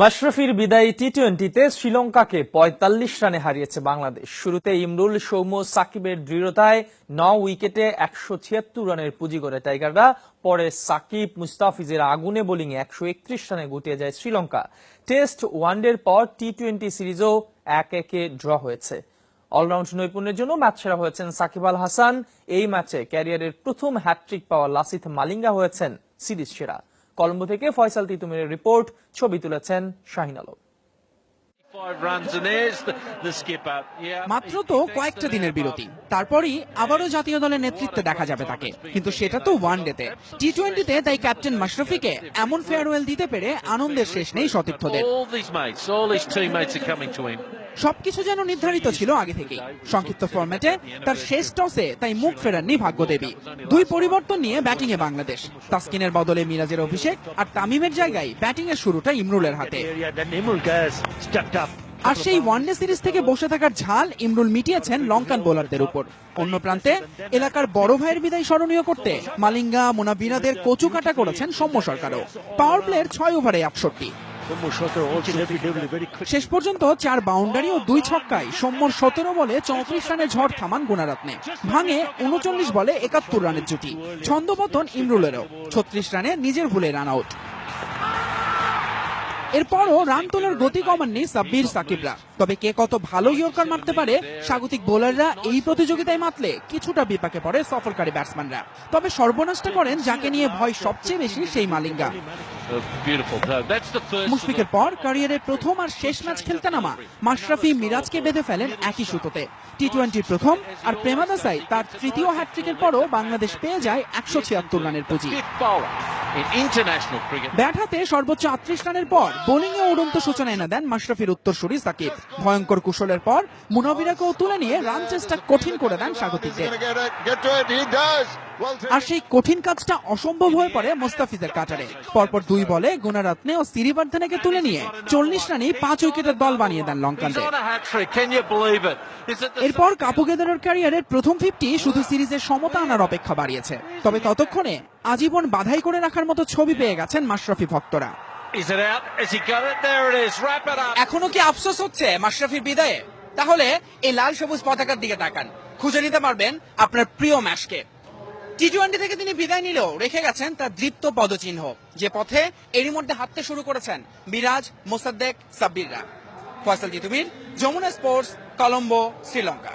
মাশরাফির বিদায়ী টি টোয়েন্টিতে শ্রীলঙ্কাকে পঁয়তাল্লিশ রানে হারিয়েছে বাংলাদেশ। শুরুতে ইমরুল, সৌম্য, সাকিবের দৃঢ়তায় ন উইকেটে একশো ছিয়াত্তর রানের পুঁজি করে টাইগাররা। পরে সাকিব মুস্তাফিজের আগুনে বোলিংয়ে একশো একত্রিশ রানে গুটিয়ে যায় শ্রীলঙ্কা। টেস্ট ওয়ানডের পর টি টোয়েন্টি সিরিজও এক একে ড্র হয়েছে। অলরাউন্ড নৈপুণ্যের জন্য ম্যাচ সেরা হয়েছেন সাকিব আল হাসান। এই ম্যাচে ক্যারিয়ারের প্রথম হ্যাটট্রিক পাওয়া লাসিথ মালিঙ্গা হয়েছেন সিরিজ সেরা। কলম্বো থেকে ফয়সাল তিতুমিরের রিপোর্ট ছবি তুলেছেন শাহিন আলম. মাত্র তো কয়েকটা দিনের বিরতি। তারপরই আবারও জাতীয় দলের নেতৃত্বে দেখা যাবে তাকে। কিন্তু সেটা তো ওয়ান ডেতে টি টোয়েন্টিতে তাই ক্যাপ্টেন মাশরাফিকে এমন ফেয়ারওয়েল দিতে পেরে আনন্দের শেষ নেই সতীর্থদের। সবকিছু যেন নির্ধারিত ছিল আগে থেকেই। সংক্ষিপ্ত ফরম্যাটে তার শেষ টসে তাই মুখ ফেরাননি ভাগ্যদেবী। দুই পরিবর্তন নিয়ে ব্যাটিং এ বাংলাদেশ। তাসকিনের বদলে মিরাজের অভিষেক আর তামিমের জায়গায় ব্যাটিং এর শুরুটা ইমরুলের হাতে. আর সেই ওয়ানডে সিরিজ থেকে বসে থাকার ঝাল ইমরুল মিটিয়েছেন লঙ্কান বোলারদের উপর। অন্য প্রান্তে এলাকার বড় ভাইয়ের বিদায় স্মরণীয় করতে মালিঙ্গা, মোনাবিরাদের কচু কাটা করেছেন সৌম্য সরকারও। পাওয়ার প্লের ছয় ওভারে একষট্টি। শেষ পর্যন্ত চার বাউন্ডারি ও দুই ছক্কায় সৌম্যর সতেরো বলে চৌত্রিশ রানে ঝড় থামান গুণারত্নে। ভাঙে উনচল্লিশ বলে একাত্তর রানের জুটি। ছন্দপতন ইমরুলেরও। ছত্রিশ রানে নিজের ভুলে রান আউট। এরপরও রান তোলার গতি কমাননি সাব্বির সাকিবরা। তবে কে কত ভালো ইয়র্কার মারতে পারে স্বাগতিক বোলাররা এই প্রতিযোগিতায় মাতলে কিছুটা বিপাকে পড়ে সফরকারী ব্যাটসম্যানরা। তবে সর্বনাশটা করেন যাকে নিয়ে ভয় সবচেয়ে বেশি সেই মালিঙ্গা. মুশফিকের পর ক্যারিয়ারের প্রথম আর শেষ ম্যাচ খেলতে নামা মাশরাফি মিরাজকে বেঁধে ফেলেন একই সুতোতে। টি টোয়েন্টির প্রথম আর প্রেমাদাসাই তার তৃতীয় হ্যাট্রিকের পরও বাংলাদেশ পেয়ে যায় একশো ছিয়াত্তর রানের পুঁজি। ব্যাট হাতে সর্বোচ্চ আটত্রিশ রানের পর বোলিং এ উড়ন্ত সূচনা এনে দেন মাশরাফির উত্তরসূরি সাকিব। ভয়ঙ্কর কুশলের পর মুনাবিরাকেও তুলে নিয়ে রান চেষ্টা কঠিন করে দেন স্বাগতিকদের। আর সেই কঠিন কাজটা অসম্ভব হয়ে পড়ে মোস্তাফিজের কাটারে পরপর দুই বলে গুণারত্নে ও সিরিবর্ধনেকে তুলে নিয়ে চল্লিশ রানেই পাঁচ উইকেটের দল বানিয়ে দেন লঙ্কানদের। এরপর কাপুগেদারের ক্যারিয়ারের প্রথম ফিফটি শুধু সিরিজের সমতা আনার অপেক্ষা বাড়িয়েছে। তবে ততক্ষণে আজীবন বাধাই করে রাখার মতো ছবি পেয়ে গেছেন মাশরাফি ভক্তরা. এখনও কি আফসোস হচ্ছে মাশরাফির বিদায়ে? তাহলে এই লাল সবুজ পতাকার দিকে তাকান। খুঁজে নিতে পারবেন আপনার প্রিয় ম্যাচকে। টি টোয়েন্টি থেকে তিনি বিদায় নিলেও রেখে গেছেন তার দৃপ্ত পদচিহ্ন, যে পথে এরই মধ্যে হাঁটতে শুরু করেছেন মিরাজ, মোসাদ্দেক, সাব্বিররা। ফয়সাল জিতুমির, যমুনা স্পোর্টস, কলম্বো, শ্রীলঙ্কা।